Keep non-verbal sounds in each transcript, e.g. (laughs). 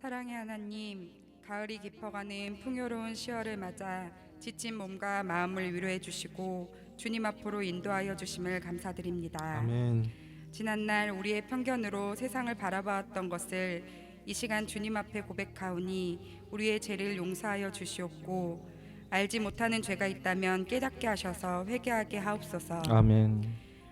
사랑의 하나님, 가을이 깊어가는 풍요로운 10월을 맞아 지친 몸과 마음을 위로해 주시고 주님 앞으로 인도하여 주심을 감사드립니다. 아멘. 지난날 우리의 편견으로 세상을 바라보았던 것을 이 시간 주님 앞에 고백하오니 우리의 죄를 용서하여 주시옵고 알지 못하는 죄가 있다면 깨닫게 하셔서 회개하게 하옵소서. 아멘.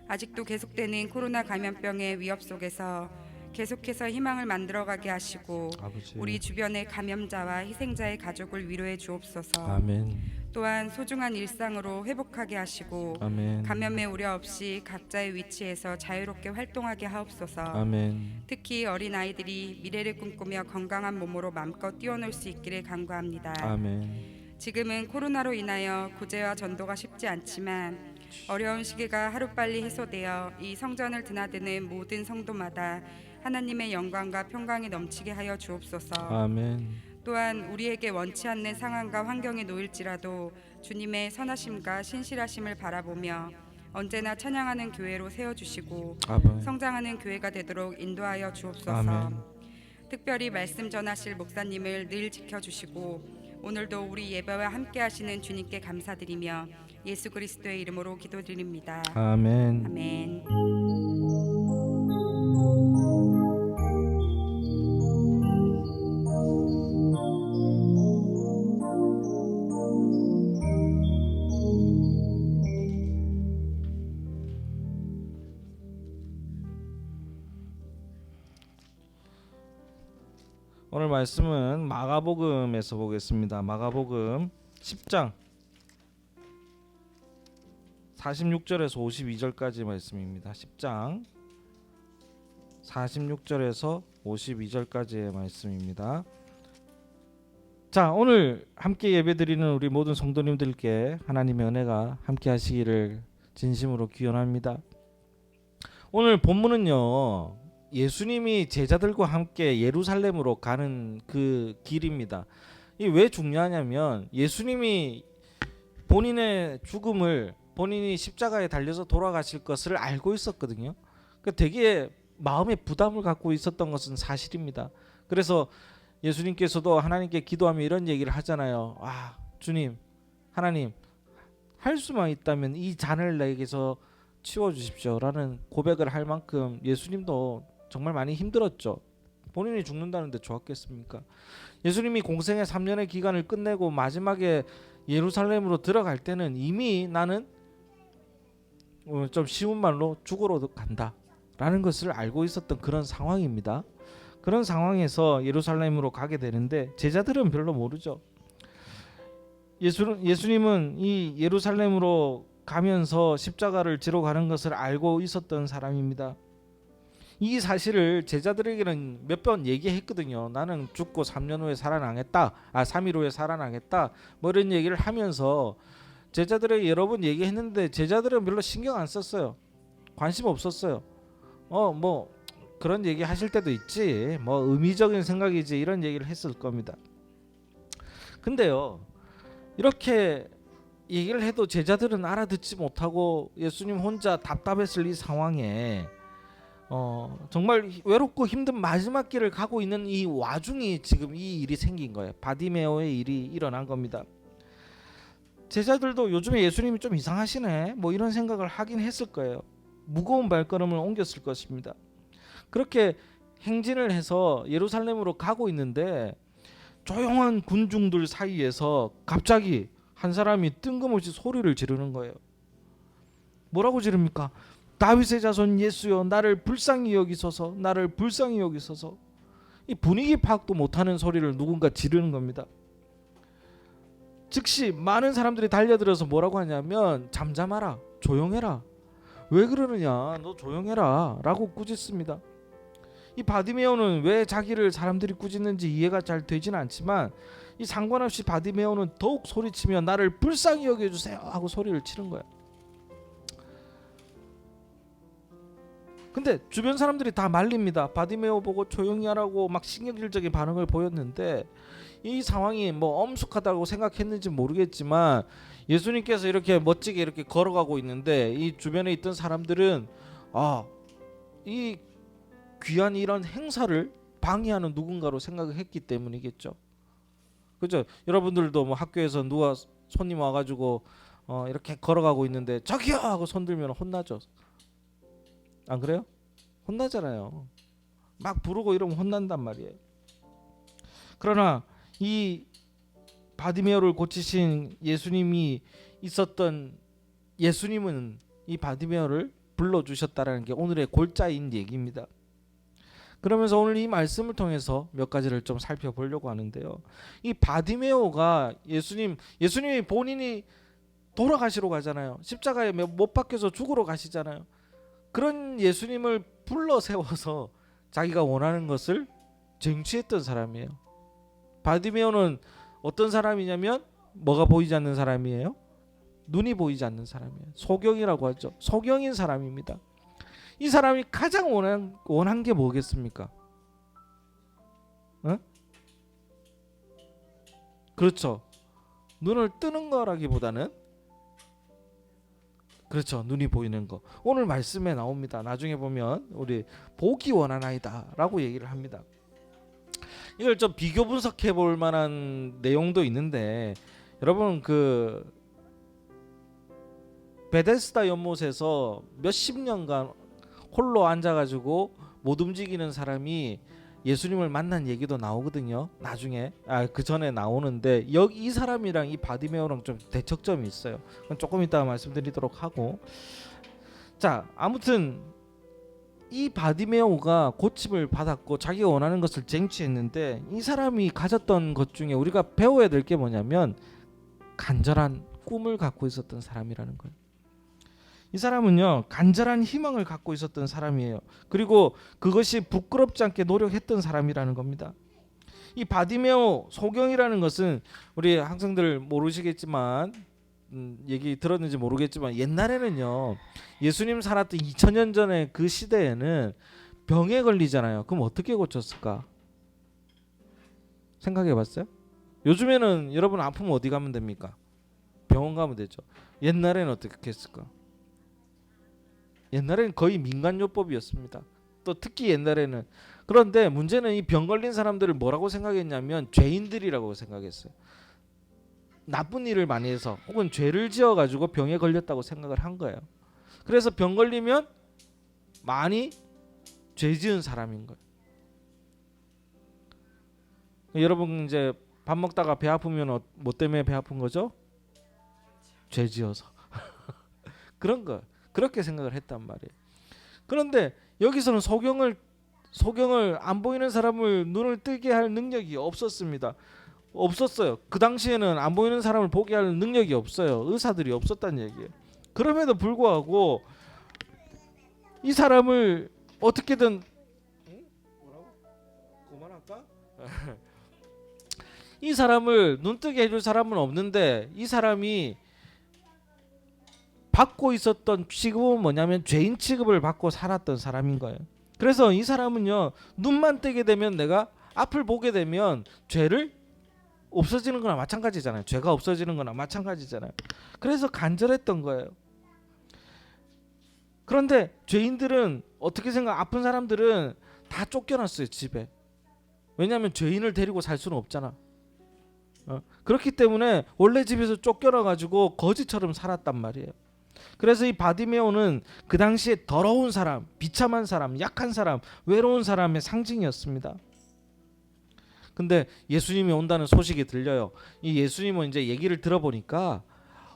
아직도 계속되는 코로나 감염병의 위협 속에서 계속해서 희망을 만들어가게 하시고 아버지. 우리 주변의 감염자와 희생자의 가족을 위로해 주옵소서. 아멘. 또한 소중한 일상으로 회복하게 하시고 아멘. 감염의 우려 없이 각자의 위치에서 자유롭게 활동하게 하옵소서. 아멘. 특히 어린 아이들이 미래를 꿈꾸며 건강한 몸으로 마음껏 뛰어놀 수 있기를 간구합니다. 아멘. 지금은 코로나로 인하여 구제와 전도가 쉽지 않지만 어려운 시기가 하루빨리 해소되어 이 성전을 드나드는 모든 성도마다 하나님의 영광과 평강이 넘치게 하여 주옵소서. 아멘. 또한 우리에게 원치 않는 상황과 환경에 놓일지라도 주님의 선하심과 신실하심을 바라보며 언제나 찬양하는 교회로 세워 주시고. 성장하는 교회가 되도록 인도하여 주옵소서. 아멘. 특별히 말씀 전하실 목사님을 늘 지켜 주시고 오늘도 우리 예배와 함께 하시는 주님께 감사드리며 예수 그리스도의 이름으로 기도드립니다. 아멘. 아멘. 말씀은 마가복음에서 보겠습니다. 마가복음 10장 46절에서 52절까지 말씀입니다. 10장 46절에서 52절까지의 말씀입니다. 자, 오늘 함께 예배드리는 우리 모든 성도님들께 하나님의 은혜가 함께 하시기를 진심으로 기원합니다. 오늘 본문은요. 예수님이 제자들과 함께 예루살렘으로 가는 그 길입니다. 이 왜 중요하냐면 예수님이 본인의 죽음을 본인이 십자가에 달려서 돌아가실 것을 알고 있었거든요. 그 되게 마음에 부담을 갖고 있었던 것은 사실입니다. 그래서 예수님께서도 하나님께 기도하며 이런 얘기를 하잖아요. 아, 주님, 하나님, 할 수만 있다면 이 잔을 내게서 치워 주십시오라는 고백을 할 만큼 예수님도 정말 많이 힘들었죠. 본인이 죽는다는데 좋았겠습니까? 예수님이 공생의 3년의 기간을 끝내고 마지막에 예루살렘으로 들어갈 때는 이미 나는 어, 좀 쉬운 말로 죽으러 간다라는 것을 알고 있었던 그런 상황입니다. 그런 상황에서 예루살렘으로 가게 되는데 제자들은 별로 모르죠. 예수 예수님은 이 예루살렘으로 가면서 십자가를 지러 가는 것을 알고 있었던 사람입니다. 이 사실을 제자들에게는 몇 번 얘기했거든요. 나는 죽고 3년 후에 살아나겠다. 아, 3일 후에 살아나겠다. 뭐 이런 얘기를 하면서 제자들에게 여러 번 얘기했는데 제자들은 별로 신경 안 썼어요. 관심 없었어요. 어, 뭐 그런 얘기 하실 때도 있지. 뭐 의미적인 생각이지 이런 얘기를 했을 겁니다. 근데요. 이렇게 얘기를 해도 제자들은 알아듣지 못하고 예수님 혼자 답답했을 이 상황에 어, 정말 외롭고 힘든 마지막 길을 가고 있는 이 와중에 지금 이 일이 생긴 거예요. 바디메오의 일이 일어난 겁니다. 제자들도 요즘에 예수님이 좀 이상하시네. 뭐 이런 생각을 하긴 했을 거예요. 무거운 발걸음을 옮겼을 것입니다. 그렇게 행진을 해서 예루살렘으로 가고 있는데 조용한 군중들 사이에서 갑자기 한 사람이 뜬금없이 소리를 지르는 거예요. 뭐라고 지릅니까? 다윗의 자손 예수여 나를 불쌍히 여기소서 나를 불쌍히 여기소서 이 분위기 파악도 못하는 소리를 누군가 지르는 겁니다. 즉시 많은 사람들이 달려들어서 뭐라고 하냐면 잠잠하라 조용해라 왜 그러느냐 너 조용해라 라고 꾸짖습니다. 이 바디메오는 왜 자기를 사람들이 꾸짖는지 이해가 잘 되지는 않지만 이 상관없이 바디메오는 더욱 소리치며 나를 불쌍히 여겨주세요 하고 소리를 치는 거야. 근데 주변 사람들이 다 말립니다. 바디메오 보고 조용히 하라고 막 신경질적인 반응을 보였는데 이 상황이 뭐 엄숙하다고 생각했는지 모르겠지만 예수님께서 이렇게 멋지게 이렇게 걸어가고 있는데 이 주변에 있던 사람들은 아이 귀한 이런 행사를 방해하는 누군가로 생각을 했기 때문이겠죠. 그죠? 여러분들도 뭐 학교에서 누가 손님 와가지고 어, 이렇게 걸어가고 있는데 저기요 하고 손 들면 혼나죠. 안 그래요? 혼나잖아요. 막 부르고 이러면 혼난단 말이에요. 그러나 이 바디메오를 고치신 예수님이 있었던 예수님은 이 바디메오를 불러 주셨다라는 게 오늘의 골자인 얘기입니다. 그러면서 오늘 이 말씀을 통해서 몇 가지를 좀 살펴보려고 하는데요. 이 바디메오가 예수님 예수님이 본인이 돌아가시러 가잖아요. 십자가에 못 박혀서 죽으러 가시잖아요. 그런 예수님을 불러 세워서 자기가 원하는 것을 쟁취했던 사람이에요. 바디메오는 어떤 사람이냐면 뭐가 보이지 않는 사람이에요? 눈이 보이지 않는 사람이에요. 소경이라고 하죠. 소경인 사람입니다. 이 사람이 가장 원한 원한 게 뭐겠습니까? 어? 그렇죠. 눈을 뜨는 거라기보다는 그렇죠. 눈이 보이는 거. 오늘 말씀에 나옵니다. 나중에 보면 우리 보기 원하나이다라고 얘기를 합니다. 이걸 좀 비교 분석해 볼 만한 내용도 있는데 여러분 그 베데스다 연못에서 몇십 년간 홀로 앉아 가지고 못 움직이는 사람이 예수님을 만난 얘기도 나오거든요. 나중에 아 그 전에 나오는데 여기 이 사람이랑 이 바디메오랑 좀 대척점이 있어요. 조금 이따가 말씀드리도록 하고 자 아무튼 이 바디메오가 고침을 받았고 자기가 원하는 것을 쟁취했는데 이 사람이 가졌던 것 중에 우리가 배워야 될 게 뭐냐면 간절한 꿈을 갖고 있었던 사람이라는 거예요. 이 사람은요 간절한 희망을 갖고 있었던 사람이에요. 그리고 그것이 부끄럽지 않게 노력했던 사람이라는 겁니다. 이 바디메오 소경이라는 것은 우리 학생들 모르시겠지만 음, 얘기 들었는지 모르겠지만 옛날에는요 예수님 살았던 2000년 전에 그 시대에는 병에 걸리잖아요. 그럼 어떻게 고쳤을까? 생각해봤어요? 요즘에는 여러분 아프면 어디 가면 됩니까? 병원 가면 되죠. 옛날에는 어떻게 했을까? 옛날에는 거의 민간요법이었습니다. 또 특히 옛날에는 그런데 문제는 이 병 걸린 사람들을 뭐라고 생각했냐면 죄인들이라고 생각했어요. 나쁜 일을 많이 해서 혹은 죄를 지어 가지고 병에 걸렸다고 생각을 한 거예요. 그래서 병 걸리면 많이 죄 지은 사람인 거예요. 여러분 이제 밥 먹다가 배 아프면 어, 뭐 때문에 배 아픈 거죠? 죄 지어서. (laughs) 그런 거. 그렇게 생각을 했단 말이에요. 그런데 여기서는 소경을 소경을 안 보이는 사람을 눈을 뜨게 할 능력이 없었습니다. 없었어요. 그 당시에는 안 보이는 사람을 보게 할 능력이 없어요. 의사들이 없었다는 얘기예요. 그럼에도 불구하고 이 사람을 어떻게든? (laughs) 이 사람을 눈뜨게 해줄 사람은 없는데 이 사람이 받고 있었던 취급은 뭐냐면 죄인 취급을 받고 살았던 사람인 거예요. 그래서 이 사람은요 눈만 뜨게 되면 내가 앞을 보게 되면 죄를 없어지는 거나 마찬가지잖아요. 죄가 없어지는 거나 마찬가지잖아요. 그래서 간절했던 거예요. 그런데 죄인들은 어떻게 생각? 아픈 사람들은 다 쫓겨났어요 집에. 왜냐하면 죄인을 데리고 살 수는 없잖아. 어? 그렇기 때문에 원래 집에서 쫓겨나 가지고 거지처럼 살았단 말이에요. 그래서 이 바디메오는 그 당시에 더러운 사람, 비참한 사람, 약한 사람, 외로운 사람의 상징이었습니다. 근데 예수님이 온다는 소식이 들려요. 이 예수님은 이제 얘기를 들어보니까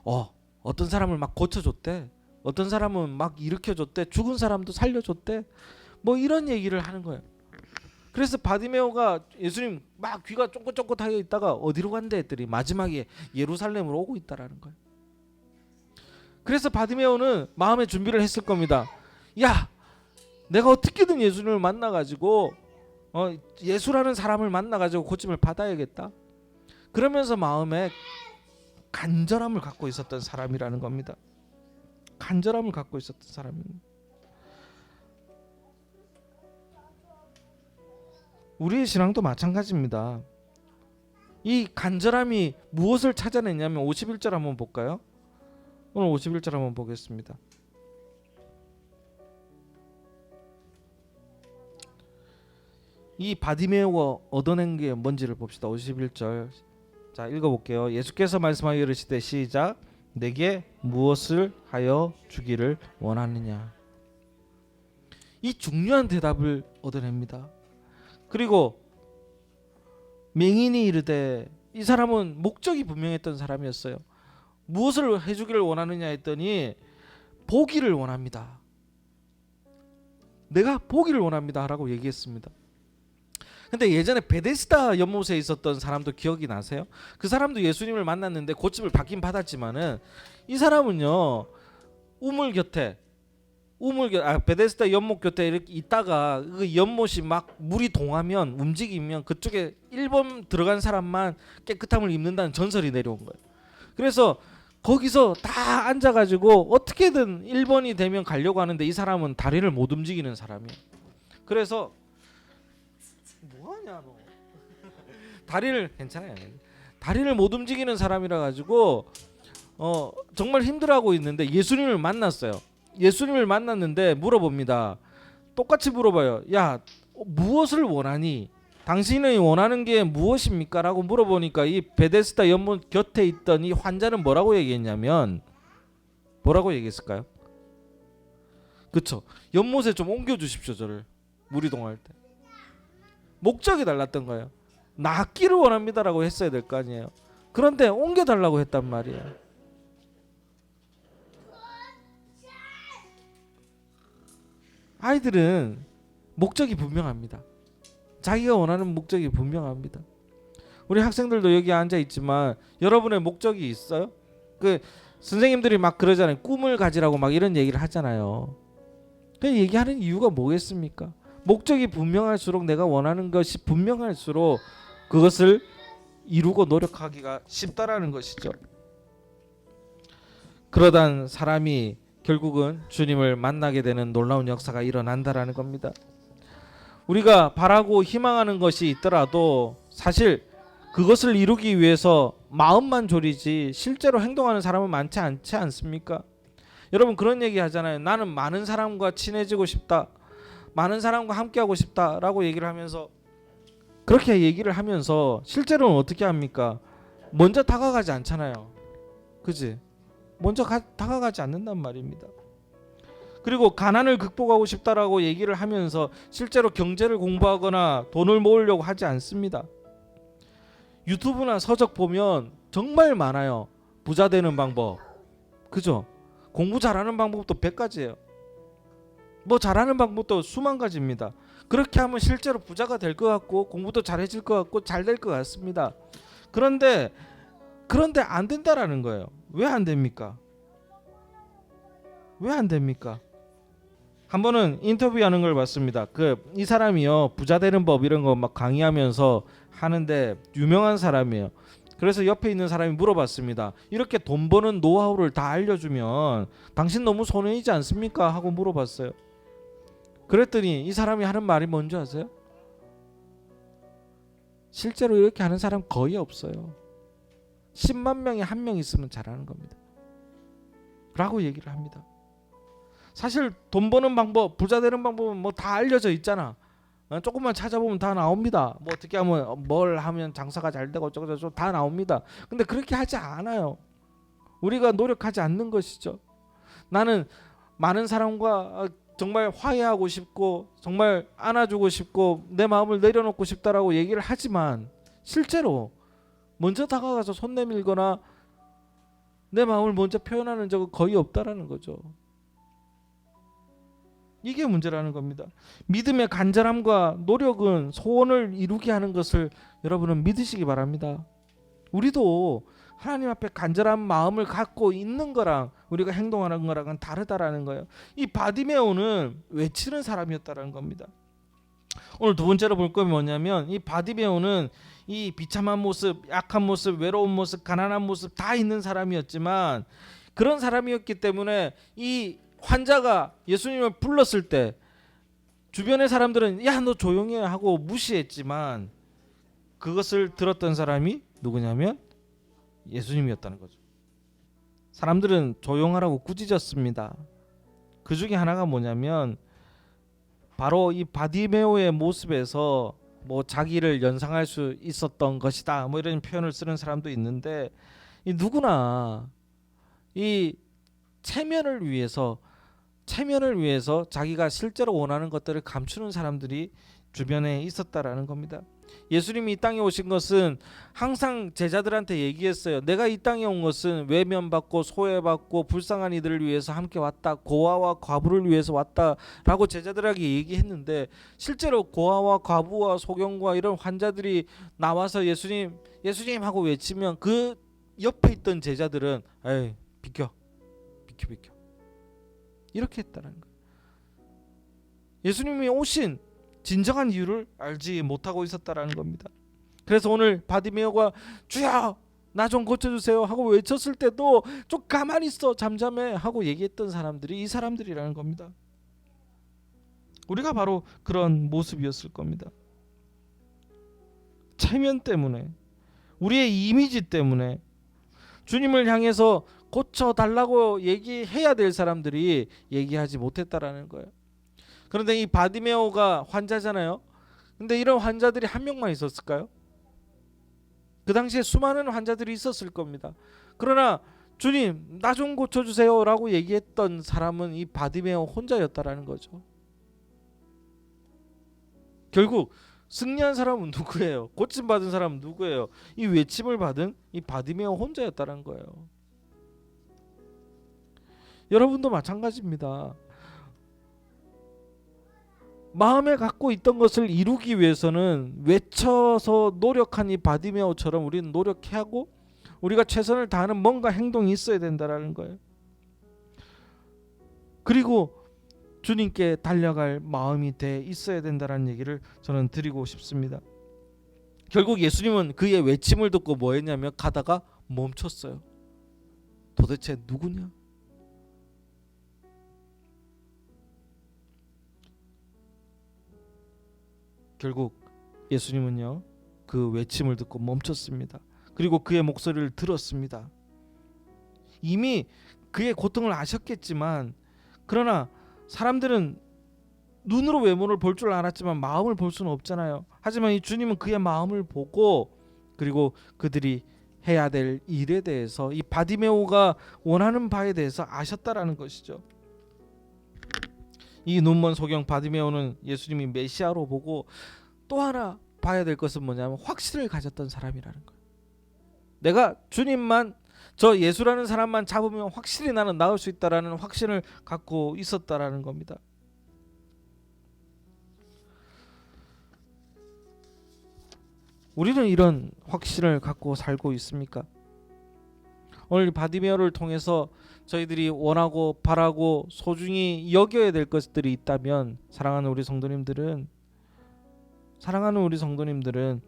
어 어떤 사람을 막 고쳐줬대. 어떤 사람은 막 일으켜줬대. 죽은 사람도 살려줬대. 뭐 이런 얘기를 하는 거예요. 그래서 바디메오가 예수님 막 귀가 쫑긋쫑긋하게 있다가 어디로 간대 했더니 마지막에 예루살렘으로 오고 있다라는 거예요. 그래서 바디메오는 마음의 준비를 했을 겁니다. 야, 내가 어떻게든 예수님을 만나가지고 어, 예수라는 사람을 만나가지고 고침을 받아야겠다. 그러면서 마음에 간절함을 갖고 있었던 사람이라는 겁니다. 간절함을 갖고 있었던 사람입니다. 우리의 신앙도 마찬가지입니다. 이 간절함이 무엇을 찾아내냐면 51절 한번 볼까요? 오늘 51절 한번 보겠습니다. 이 바디메오가 얻어낸 게 뭔지를 봅시다. 51절. 자, 읽어 볼게요. 예수께서 말씀하여 이르시되 시작 내게 무엇을 하여 주기를 원하느냐. 이 중요한 대답을 얻어냅니다. 그리고 맹인이 이르되 이 사람은 목적이 분명했던 사람이었어요. 무엇을 해주기를 원하느냐 했더니 보기를 원합니다. 내가 보기를 원합니다라고 얘기했습니다. 근데 예전에 베데스다 연못에 있었던 사람도 기억이 나세요? 그 사람도 예수님을 만났는데 고침을 받긴 받았지만은 이 사람은요 우물 곁에 우물 곁, 아 베데스다 연못 곁에 이렇게 있다가 그 연못이 막 물이 동하면 움직이면 그쪽에 1번 들어간 사람만 깨끗함을 입는다는 전설이 내려온 거예요. 그래서 거기서 다 앉아가지고 어떻게든 1번이 되면 가려고 하는데 이 사람은 다리를 못 움직이는 사람이에요. 그래서 뭐하냐 너 다리를 괜찮아요. 다리를 못 움직이는 사람이라 가지고 어 정말 힘들어하고 있는데 예수님을 만났어요. 예수님을 만났는데 물어봅니다. 똑같이 물어봐요. 야 무엇을 원하니? 당신이 원하는 게 무엇입니까? 라고 물어보니까 이 베데스다 연못 곁에 있던 이 환자는 뭐라고 얘기했냐면 뭐라고 얘기했을까요? 그쵸. 연못에 좀 옮겨 주십시오 저를. 물이 동할 때. 목적이 달랐던 거예요. 낫기를 원합니다라고 했어야 될 거 아니에요. 그런데 옮겨 달라고 했단 말이에요. 아이들은 목적이 분명합니다 자기가 원하는 목적이 분명합니다. 우리 학생들도 여기 앉아 있지만 여러분의 목적이 있어요? 그 선생님들이 막 그러잖아요. 꿈을 가지라고 막 이런 얘기를 하잖아요. 그 얘기하는 이유가 뭐겠습니까? 목적이 분명할수록 내가 원하는 것이 분명할수록 그것을 이루고 노력하기가 쉽다라는 것이죠. 그러단 사람이 결국은 주님을 만나게 되는 놀라운 역사가 일어난다라는 겁니다. 우리가 바라고 희망하는 것이 있더라도 사실 그것을 이루기 위해서 마음만 졸이지 실제로 행동하는 사람은 많지 않지 않습니까? 여러분 그런 얘기 하잖아요. 나는 많은 사람과 친해지고 싶다. 많은 사람과 함께하고 싶다라고 얘기를 하면서 그렇게 얘기를 하면서 실제로는 어떻게 합니까? 먼저 다가가지 않잖아요. 그지? 먼저 가, 다가가지 않는단 말입니다. 그리고 가난을 극복하고 싶다라고 얘기를 하면서 실제로 경제를 공부하거나 돈을 모으려고 하지 않습니다. 유튜브나 서적 보면 정말 많아요. 부자 되는 방법. 그죠? 공부 잘하는 방법도 100가지예요. 뭐 잘하는 방법도 수만 가지입니다. 그렇게 하면 실제로 부자가 될 것 같고 공부도 잘해질 것 같고 잘 될 것 같습니다. 그런데 그런데 안 된다라는 거예요. 왜 안 됩니까? 왜 안 됩니까? 한 번은 인터뷰하는 걸 봤습니다. 그 이 사람이요 부자 되는 법 이런 거 막 강의하면서 하는데 유명한 사람이에요. 그래서 옆에 있는 사람이 물어봤습니다. 이렇게 돈 버는 노하우를 다 알려주면 당신 너무 손해이지 않습니까? 하고 물어봤어요. 그랬더니 이 사람이 하는 말이 뭔지 아세요? 실제로 이렇게 하는 사람 거의 없어요. 10만 명에 한 명 있으면 잘하는 겁니다. 라고 얘기를 합니다. 사실 돈 버는 방법, 부자 되는 방법은 뭐 다 알려져 있잖아. 어, 조금만 찾아보면 다 나옵니다. 뭐 어떻게 하면 어, 뭘 하면 장사가 잘 되고 어쩌고 저쩌고 다 나옵니다. 근데 그렇게 하지 않아요. 우리가 노력하지 않는 것이죠. 나는 많은 사람과 어, 정말 화해하고 싶고 정말 안아주고 싶고 내 마음을 내려놓고 싶다라고 얘기를 하지만 실제로 먼저 다가가서 손 내밀거나 내 마음을 먼저 표현하는 적은 거의 없다라는 거죠. 이게 문제라는 겁니다. 믿음의 간절함과 노력은 소원을 이루게 하는 것을 여러분은 믿으시기 바랍니다. 우리도 하나님 앞에 간절한 마음을 갖고 있는 거랑 우리가 행동하는 거랑은 다르다라는 거예요. 이 바디메오는 외치는 사람이었다라는 겁니다. 오늘 두 번째로 볼건 뭐냐면 이 바디메오는 이 비참한 모습, 약한 모습, 외로운 모습, 가난한 모습 다 있는 사람이었지만 그런 사람이었기 때문에 이 환자가 예수님을 불렀을 때 주변의 사람들은 야 너 조용히 해 하고 무시했지만 그것을 들었던 사람이 누구냐면 예수님이었다는 거죠. 사람들은 조용하라고 꾸짖었습니다. 그 중에 하나가 뭐냐면 바로 이 바디메오의 모습에서 뭐 자기를 연상할 수 있었던 것이다. 뭐 이런 표현을 쓰는 사람도 있는데 이 누구나 이 체면을 위해서 체면을 위해서 자기가 실제로 원하는 것들을 감추는 사람들이 주변에 있었다라는 겁니다. 예수님이 이 땅에 오신 것은 항상 제자들한테 얘기했어요. 내가 이 땅에 온 것은 외면받고 소외받고 불쌍한 이들을 위해서 함께 왔다. 고아와 과부를 위해서 왔다라고 제자들에게 얘기했는데 실제로 고아와 과부와 소경과 이런 환자들이 나와서 예수님 예수님 하고 외치면 그 옆에 있던 제자들은 에이 비켜 비켜 비켜 이렇게 했다는 거예요. 예수님이 오신 진정한 이유를 알지 못하고 있었다라는 겁니다. 그래서 오늘 바디메어가 주여 나 좀 고쳐주세요 하고 외쳤을 때도 좀 가만히 있어 잠잠해 하고 얘기했던 사람들이 이 사람들이라는 겁니다. 우리가 바로 그런 모습이었을 겁니다. 체면 때문에 우리의 이미지 때문에 주님을 향해서 고쳐 달라고 얘기해야 될 사람들이 얘기하지 못했다라는 거예요. 그런데 이 바디메오가 환자잖아요. 근데 이런 환자들이 한 명만 있었을까요? 그 당시에 수많은 환자들이 있었을 겁니다. 그러나 주님 나 좀 고쳐주세요라고 얘기했던 사람은 이 바디메오 혼자였다라는 거죠. 결국 승리한 사람은 누구예요? 고침 받은 사람은 누구예요? 이 외침을 받은 이 바디메오 혼자였다는 거예요. 여러분도 마찬가지입니다. 마음에 갖고 있던 것을 이루기 위해서는 외쳐서 노력한 이 바디메오처럼 우리는 노력해야 하고 우리가 최선을 다하는 뭔가 행동이 있어야 된다라는 거예요. 그리고 주님께 달려갈 마음이 돼 있어야 된다라는 얘기를 저는 드리고 싶습니다. 결국 예수님은 그의 외침을 듣고 뭐 했냐면 가다가 멈췄어요. 도대체 누구냐? 결국 예수님은요 그 외침을 듣고 멈췄습니다. 그리고 그의 목소리를 들었습니다. 이미 그의 고통을 아셨겠지만 그러나 사람들은 눈으로 외모를 볼 줄 알았지만 마음을 볼 수는 없잖아요. 하지만 이 주님은 그의 마음을 보고 그리고 그들이 해야 될 일에 대해서 이 바디메오가 원하는 바에 대해서 아셨다라는 것이죠. 이 눈먼 소경 바디메오는 예수님이 메시아로 보고 또 하나 봐야 될 것은 뭐냐면 확신을 가졌던 사람이라는 거예요. 내가 주님만 저 예수라는 사람만 잡으면 확실히 나는 나을 수 있다라는 확신을 갖고 있었다라는 겁니다. 우리는 이런 확신을 갖고 살고 있습니까? 오늘 바디메어를 통해서 저희들이 원하고 바라고 소중히 여겨야 될 것들이 있다면 사랑하는 우리 성도님들은 사랑하는 우리 성도님들은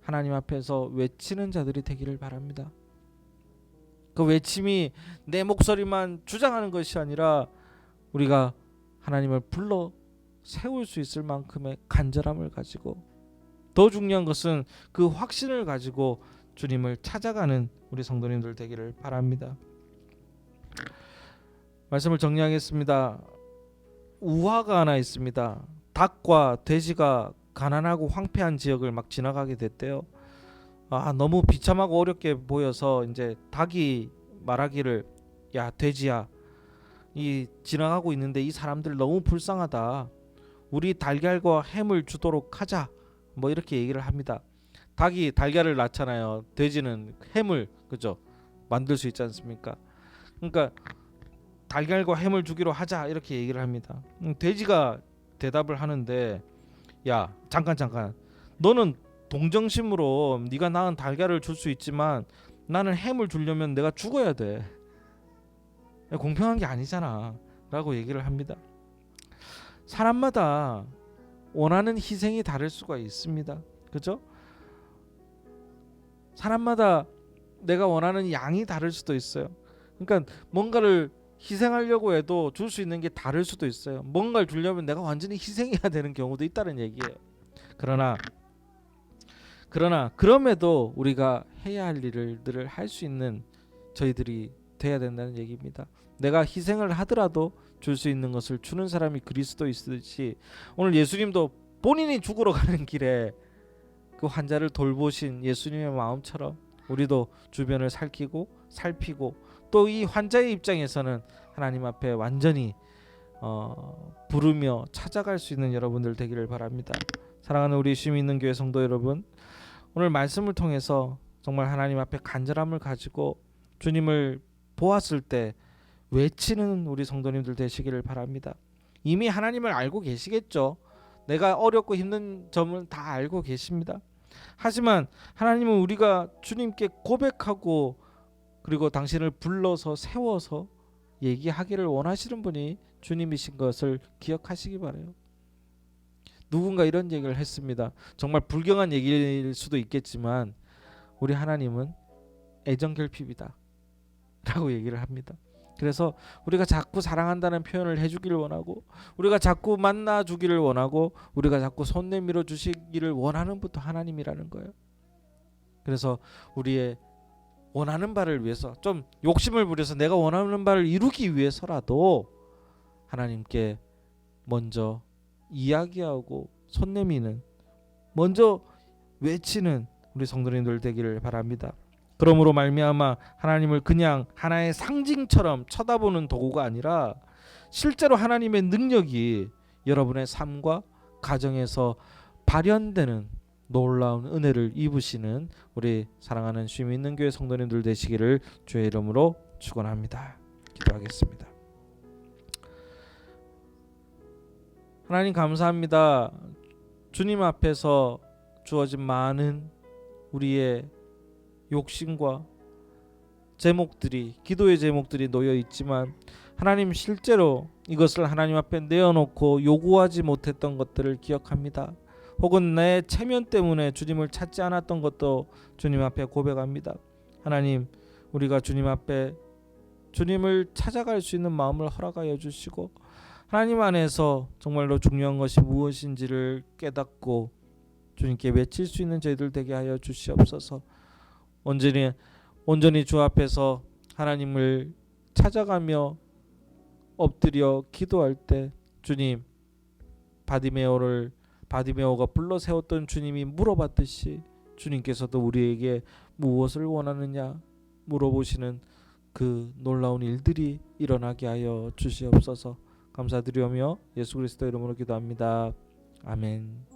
하나님 앞에서 외치는 자들이 되기를 바랍니다. 그 외침이 내 목소리만 주장하는 것이 아니라 우리가 하나님을 불러 세울 수 있을 만큼의 간절함을 가지고 더 중요한 것은 그 확신을 가지고 주님을 찾아가는 우리 성도님들 되기를 바랍니다. 말씀을 정리하겠습니다. 우화가 하나 있습니다. 닭과 돼지가 가난하고 황폐한 지역을 막 지나가게 됐대요. 아 너무 비참하고 어렵게 보여서 이제 닭이 말하기를 야 돼지야 이 지나가고 있는데 이 사람들 너무 불쌍하다. 우리 달걀과 햄을 주도록 하자. 뭐 이렇게 얘기를 합니다. 닭이 달걀을 낳잖아요. 돼지는 햄을 그죠 만들 수 있지 않습니까? 그러니까 달걀과 햄을 주기로 하자 이렇게 얘기를 합니다. 음, 돼지가 대답을 하는데 야 잠깐 잠깐 너는 동정심으로 네가 낳은 달걀을 줄 수 있지만 나는 햄을 주려면 내가 죽어야 돼. 공평한 게 아니잖아 라고 얘기를 합니다. 사람마다 원하는 희생이 다를 수가 있습니다. 그죠? 사람마다 내가 원하는 양이 다를 수도 있어요. 그러니까 뭔가를 희생하려고 해도 줄 수 있는 게 다를 수도 있어요. 뭔가를 주려면 내가 완전히 희생해야 되는 경우도 있다는 얘기예요. 그러나 그러나 그럼에도 우리가 해야 할 일을 늘 할 수 있는 저희들이 돼야 된다는 얘기입니다. 내가 희생을 하더라도 줄 수 있는 것을 주는 사람이 그리스도이듯이 오늘 예수님도 본인이 죽으러 가는 길에 그 환자를 돌보신 예수님의 마음처럼 우리도 주변을 살피고 살피고 또 이 환자의 입장에서는 하나님 앞에 완전히 어, 부르며 찾아갈 수 있는 여러분들 되기를 바랍니다. 사랑하는 우리 쉼 있는 교회 성도 여러분, 오늘 말씀을 통해서 정말 하나님 앞에 간절함을 가지고 주님을 보았을 때 외치는 우리 성도님들 되시기를 바랍니다. 이미 하나님을 알고 계시겠죠. 내가 어렵고 힘든 점을 다 알고 계십니다. 하지만 하나님은 우리가 주님께 고백하고 그리고 당신을 불러서 세워서 얘기하기를 원하시는 분이 주님이신 것을 기억하시기 바래요. 누군가 이런 얘기를 했습니다. 정말 불경한 얘기일 수도 있겠지만 우리 하나님은 애정 결핍이다. 라고 얘기를 합니다. 그래서 우리가 자꾸 사랑한다는 표현을 해주기를 원하고 우리가 자꾸 만나 주기를 원하고 우리가 자꾸 손 내밀어 주시기를 원하는 분도 하나님이라는 거예요. 그래서 우리의 원하는 바를 위해서 좀 욕심을 부려서 내가 원하는 바를 이루기 위해서라도 하나님께 먼저 이야기하고 손 내미는 먼저 외치는 우리 성도님들 되기를 바랍니다. 그러므로 말미암아 하나님을 그냥 하나의 상징처럼 쳐다보는 도구가 아니라 실제로 하나님의 능력이 여러분의 삶과 가정에서 발현되는 놀라운 은혜를 입으시는 우리 사랑하는 쉼 있는 교회 성도님들 되시기를 주의 이름으로 축원합니다. 기도하겠습니다. 하나님 감사합니다. 주님 앞에서 주어진 많은 우리의 욕심과 제목들이 기도의 제목들이 놓여 있지만 하나님 실제로 이것을 하나님 앞에 내어놓고 요구하지 못했던 것들을 기억합니다. 혹은 내 체면 때문에 주님을 찾지 않았던 것도 주님 앞에 고백합니다. 하나님, 우리가 주님 앞에 주님을 찾아갈 수 있는 마음을 허락하여 주시고 하나님 안에서 정말로 중요한 것이 무엇인지를 깨닫고 주님께 외칠 수 있는 저희들 되게 하여 주시옵소서. 온전히 온전히 주 앞에서 하나님을 찾아가며 엎드려 기도할 때 주님 바디메오를 바디메오가 불러 세웠던 주님이 물어봤듯이 주님께서도 우리에게 무엇을 원하느냐 물어보시는 그 놀라운 일들이 일어나게 하여 주시옵소서 감사드리오며 예수 그리스도 이름으로 기도합니다. 아멘.